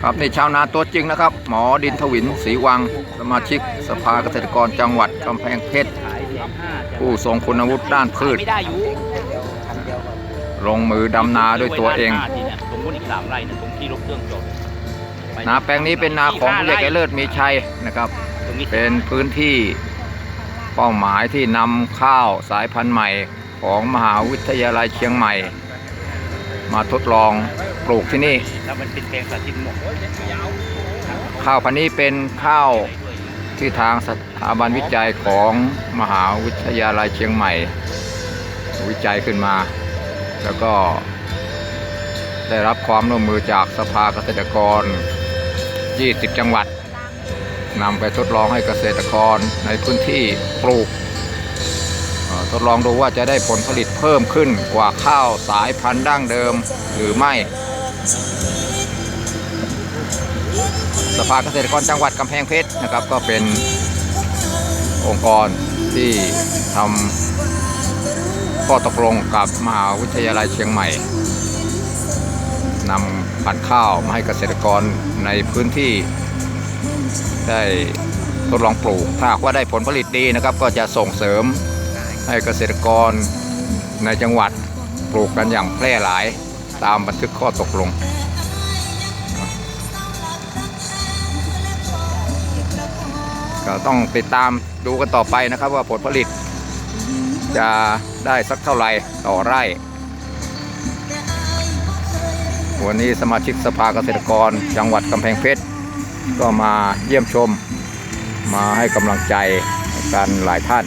ครับในชาวนาตัวจริงนะครับ หมอดินทวินศรีวัง สมาชิกสภาเกษตรกรจังหวัดกำแพงเพชรผู้ทรงคุณวุฒิด้านพืช ลงมือดำนาด้วยตัวเองนาแปลงนี้เป็นนาของเรียกไอเลิศมีชัยนะครับ เป็นพื้นที่เป้าหมายที่นำข้าวสายพันธุ์ใหม่ของมหาวิทยาลัยเชียงใหม่ มาทดลอง ปลูกที่นี่ แล้วมันเป็นแปลงสาธิตหมดข้าวพันธุ์นี้เป็นข้าวที่ทางสถาบันวิจัยของมหาวิทยาลัยเชียงใหม่ วิจัยขึ้นมา แล้วก็ได้รับความร่วมมือจากสภาเกษตรกร 20 จังหวัดนำไปทดลองให้เกษตรกรในพื้นที่ปลูก ทดลองดูว่าจะได้ผลผลิตเพิ่มขึ้นกว่าข้าวสายพันธุ์ดั้งเดิมหรือไม่ สภาเกษตรกรจังหวัดกำแพงเพชรนะครับ ก็เป็นองค์กรที่ทำข้อตกลงกับมหาวิทยาลัยเชียงใหม่นำพันธุ์ข้าวมาให้เกษตรกรในพื้นที่ได้ทดลองปลูก ถ้าหากว่าได้ผลผลิตดีนะครับ ก็จะส่งเสริมให้เกษตรกรในจังหวัดปลูกกันอย่างแพร่หลาย ตามบันทึกข้อตกลง ก็ต้องติดตามดูกันต่อไปนะครับว่าผลผลิต จะได้สักเท่าไหร่ต่อไร่ วันนี้สมาชิกสภาเกษตรกรจังหวัดกำแพงเพชร ก็มาเยี่ยมชม มาให้กำลังใจกันหลายท่าน